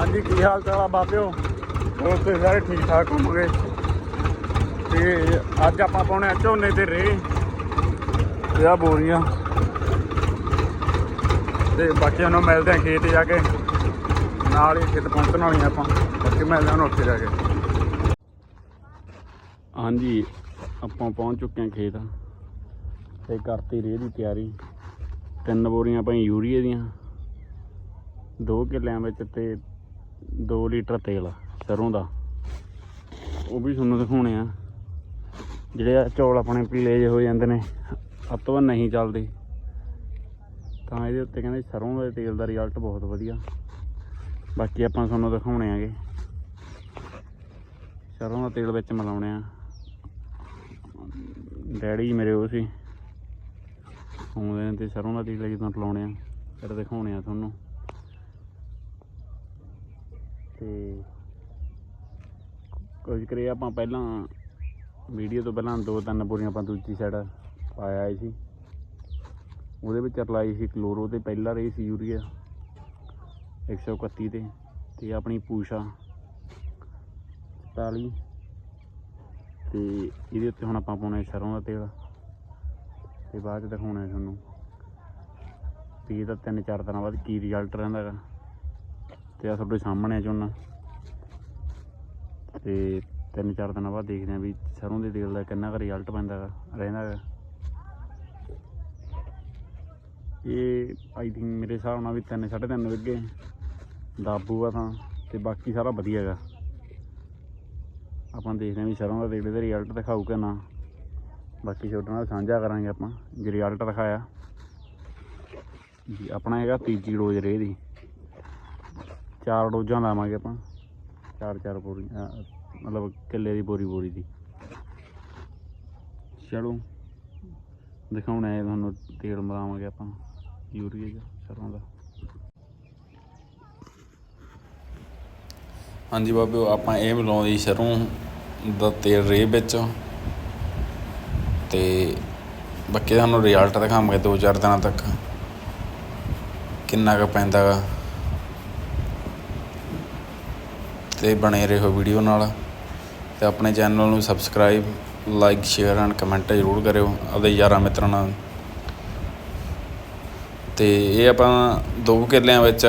ਹਾਂਜੀ, ਕੀ ਹਾਲ ਚਾਲ ਆ ਬਾਬਿਓ? ਹੋਰ ਤੇ ਸਾਰੇ ਠੀਕ ਠਾਕ ਹੋਵੋਗੇ? ਤੇ ਅੱਜ ਆਪਾਂ ਪਾਉਣੇ ਆ ਝੋਨੇ ਤੇ ਰੇ ਤੇ ਆ ਬੋਰੀਆਂ। ਤੇ ਬਾਕੀਆਂ ਨੂੰ ਮਿਲਦੇ ਆ ਖੇਤ ਜਾ ਕੇ। ਨਾਲ ਹੀ ਖੇਤ ਪਹੁੰਚਣ ਵਾਲੀਆਂ ਆਪਾਂ। ਬਾਕੀ ਮਿਲਦੇ ਹਾਂ ਉੱਥੇ ਜਾ ਕੇ। ਹਾਂਜੀ, ਆਪਾਂ ਪਹੁੰਚ ਚੁੱਕੇ ਹਾਂ ਖੇਤ। ਤੇ ਕਰਤੀ ਰੇ ਦੀ ਤਿਆਰੀ। ਤਿੰਨ ਬੋਰੀਆਂ ਭਾਈ ਯੂਰੀਏ ਦੀਆਂ। ਦੋ ਕਿੱਲਿਆਂ ਵਿੱਚ ਤੇ 2 ਲੀਟਰ ਤੇਲ ਸਰੋਂ ਦਾ। ਉਹ ਵੀ ਤੁਹਾਨੂੰ ਦਿਖਾਉਣੇ ਆ। ਜਿਹੜੇ ਆ ਚੌਲ ਆਪਣੇ ਪੀਲੇ ਜਿਹੇ ਹੋ ਜਾਂਦੇ ਨੇ ਅੱਤੋਂ ਨਹੀਂ ਚੱਲਦੇ। ਤਾਂ ਇਹਦੇ ਉੱਤੇ ਕਹਿੰਦੇ ਸਰੋਂ ਦੇ ਤੇਲ ਦਾ ਰਿਜ਼ਲਟ ਬਹੁਤ ਵਧੀਆ। ਬਾਕੀ ਆਪਾਂ ਤੁਹਾਨੂੰ ਦਿਖਾਉਣੇ ਆਗੇ। ਸਰੋਂ ਦਾ ਤੇਲ ਵਿੱਚ ਮਿਲਾਉਣੇ ਆ। ਡੈਡੀ ਮੇਰੇ ਉਹ ਸੀ। ਆਉਂਦੇ ਨੇ ਤੇ ਸਰੋਂ ਦਾ ਤੇਲ ਜਦੋਂ ਲਾਉਣੇ ਆ, ਫਿਰ ਦਿਖਾਉਣੇ ਆ ਤੁਹਾਨੂੰ। ਤੇ ਕੁਝ ਕਰੇ ਆਪਾਂ ਪਹਿਲਾਂ ਵੀਡੀਓ ਤੋਂ ਪਹਿਲਾਂ ਦੋ ਤਿੰਨ ਬੋਰੀਆਂ ਆਪਾਂ ਦੂਜੀ ਸਾਈਡ ਪਾਇਆ ਆਏ ਸੀ। ਉਹਦੇ ਵਿੱਚ ਰਲਾਈ ਸੀ ਕਲੋਰੋ ਤੇ ਪਹਿਲਾ ਰਹੀ ਸੀ ਯੂਰੀਆ 131 ਤੇ ਤੇ ਆਪਣੀ ਪੂਸ਼ਾ 44 ਤੇ ਇਹਦੇ ਉੱਤੇ ਹੁਣ ਆਪਾਂ ਪਾਉਣਾ ਸਰੋਂ ਦਾ ਤੇਲ। ਤੇ ਬਾਅਦ ਚ ਦਿਖਾਉਣਾ ਤੁਹਾਨੂੰ। ਵੀ ਇਹਦਾ ਤਿੰਨ ਚਾਰ ਦਿਨਾਂ ਬਾਅਦ ਕੀ ਰਿਜ਼ਲਟ ਰਹਿੰਦਾ ਹੈਗਾ। ਤੇ ਆ ਤੁਹਾਡੇ ਸਾਹਮਣੇ ਆ ਝੋਨਾ। ਤੇ ਤਿੰਨ ਚਾਰ ਦਿਨਾਂ ਬਾਅਦ ਦੇਖਦੇ ਆ ਵੀ ਸਰੋਂ ਦੇ ਤੇਲ ਦਾ ਕਿੰਨਾ ਕੁ ਰਿਜ਼ਲਟ ਪੈਂਦਾ ਹੈਗਾ ਰਹਿੰਦਾ ਹੈਗਾ ਇਹ ਆਈ ਥਿੰਕ ਮੇਰੇ ਹਿਸਾਬ ਨਾਲ ਵੀ ਤਿੰਨ, ਸਾਢੇ ਤਿੰਨ ਵਿੱਗੇ ਦਾਬੂ ਆ ਤਾਂ, ਤੇ ਬਾਕੀ ਸਾਰਾ ਵਧੀਆ ਹੈਗਾ ਆਪਾਂ ਦੇਖਦੇ ਹਾਂ ਵੀ ਸਰੋਂ ਦਾ ਤੇਲ ਦਾ ਰਿਜ਼ਲਟ ਦਿਖਾਊ ਕਿ ਨਾ। ਬਾਕੀ ਤੁਹਾਡੇ ਨਾਲ ਸਾਂਝਾ ਕਰਾਂਗੇ ਆਪਾਂ, ਜੇ ਰਿਜ਼ਲਟ ਦਿਖਾਇਆ। ਜੀ, ਆਪਣਾ ਹੈਗਾ ਤੀਜੀ ਡੋਜ਼ ਰੇ ਦੀ। ਚਾਰ ਡੋਜ਼ਾਂ ਲਾਵਾਂਗੇ ਆਪਾਂ। ਚਾਰ ਚਾਰ ਬੋਰੀ ਮਤਲਬ ਕਿੱਲੇ ਦੀ ਬੋਰੀ ਬੋਰੀ ਦੀ। ਚਲੋ। ਦਿਖਾਉਣਾ ਹੈ ਤੁਹਾਨੂੰ, ਤੇਲ ਮਲਾਵਾਂਗੇ ਆਪਾਂ ਯੂਰੀਆ ਦਾ ਸਰੋਂ ਦਾ। ਹਾਂਜੀ ਬਾਬਿਓ, ਆਪਾਂ ਇਹ ਮਿਲਾਉਂਦੀ ਸਰੋਂ ਦਾ ਤੇਲ ਰੇ ਵਿੱਚ। ਤੇ ਬਾਕੀ ਤੁਹਾਨੂੰ ਰਿਜ਼ਲਟ ਦਿਖਾਵਾਂਗੇ ਦੋ ਚਾਰ ਦਿਨਾਂ ਤੱਕ। ਕਿੰਨਾ ਕੁ ਪੈਂਦਾ ਤੇ ਬਣੇ ਰਹੋ ਵੀਡੀਓ ਨਾਲ। ਤੇ ਆਪਣੇ ਚੈਨਲ ਨੂੰ subscribe, like, share and comment ਜ਼ਰੂਰ ਕਰਿਓ ਆਪਦੇ ਯਾਰਾਂ ਮਿੱਤਰਾਂ ਨਾਲ। ਤੇ ਇਹ ਆਪਾਂ 2 ਕਿੱਲਿਆਂ ਵਿੱਚ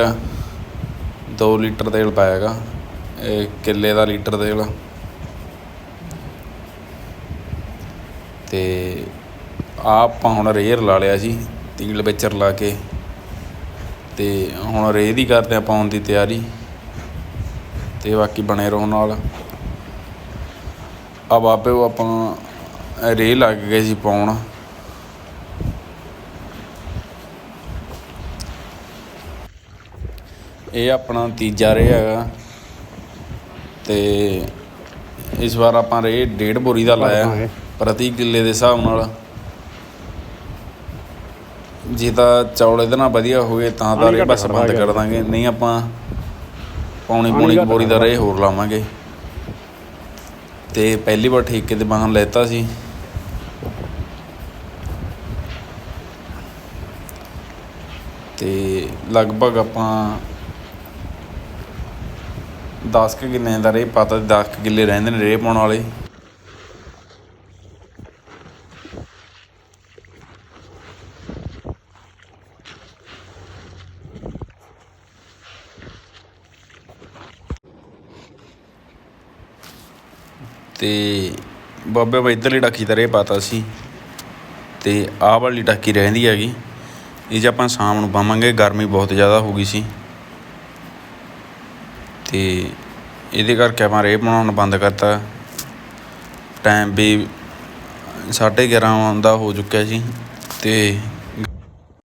2 ਲੀਟਰ ਤੇਲ ਪਾਇਆਗਾ ਇਹ ਕਿੱਲੇ ਦਾ ਲੀਟਰ ਤੇਲ। ਤੇ ਆਹ ਆਪਾਂ ਹੁਣ ਰੇਰ ਲਾ ਲਿਆ ਸੀ, ਤੀਲ ਵਿੱਚ ਰਲਾ ਕੇ। ਤੇ ਹੁਣ ਰੇ ਦੀ ਕਰਦੇ ਆ ਪਾਉਣ ਦੀ ਤਿਆਰੀ। ਤੇ ਬਾਕੀ ਬਣੇ ਰਹੋ ਨਾਲ। ਆ ਬਾਬੇ ਉਹ ਆਪਾਂ ਰੇ ਲੱਗ ਗਏ ਸੀ ਪਾਉਣ। ਇਹ ਆਪਣਾ ਤੀਜਾ ਰੇ ਹੈਗਾ। ਤੇ ਇਸ ਵਾਰ ਆਪਾਂ ਰੇ ਡੇਢ ਬੋਰੀ ਦਾ ਲਾਇਆ ਪ੍ਰਤੀ ਕਿੱਲੇ ਦੇ ਹਿਸਾਬ ਨਾਲ। ਜੇ ਤਾਂ ਚੌਲ ਇਹਦੇ ਨਾਲ ਵਧੀਆ ਹੋਵੇ ਤਾਂ ਤਾਂ ਰੇ ਬਸ ਬੰਦ ਕਰ ਦਾਂਗੇ। ਨਹੀਂ ਆਪਾਂ ਪੌਣੀ ਪੌਣੀ ਕੁ ਬੋਰੀ ਦਾ ਰੇ ਹੋਰ ਲਾਵਾਂਗੇ। ਤੇ ਪਹਿਲੀ ਵਾਰ ਠੇਕੇ ਤੇ ਬਾਹਨ ਲੈਤਾ ਸੀ। ਤੇ ਲਗਭਗ ਆਪਾਂ 10 ਕੁ ਕਿੱਲੇ ਦਾ ਰੇ ਪਤਾ 10 ਕੁ ਕਿੱਲੇ ਰਹਿੰਦੇ ਨੇ ਰੇ ਪਾਉਣ ਵਾਲੇ। ਤੇ ਬਾਬੇ ਬਾ ਇੱਧਰਲੀ ਟਾਕੀ ਦਾ ਰੇ ਪਾਤਾ ਸੀ ਤੇ ਆਹ ਵਾਲੀ ਟਾਕੀ ਰਹਿੰਦੀ ਹੈਗੀ। ਇਹ 'ਚ ਆਪਾਂ ਸ਼ਾਮ ਨੂੰ ਪਾਵਾਂਗੇ, ਗਰਮੀ ਬਹੁਤ ਜ਼ਿਆਦਾ ਹੋ ਗਈ ਸੀ। ਤੇ ਇਹਦੇ ਕਰਕੇ ਆਪਾਂ ਰੇ ਬਣਾਉਣ ਬੰਦ ਕਰਤਾ। ਟਾਈਮ ਵੀ 11:30 ਦਾ ਹੋ ਚੁੱਕਿਆ ਸੀ ਤੇ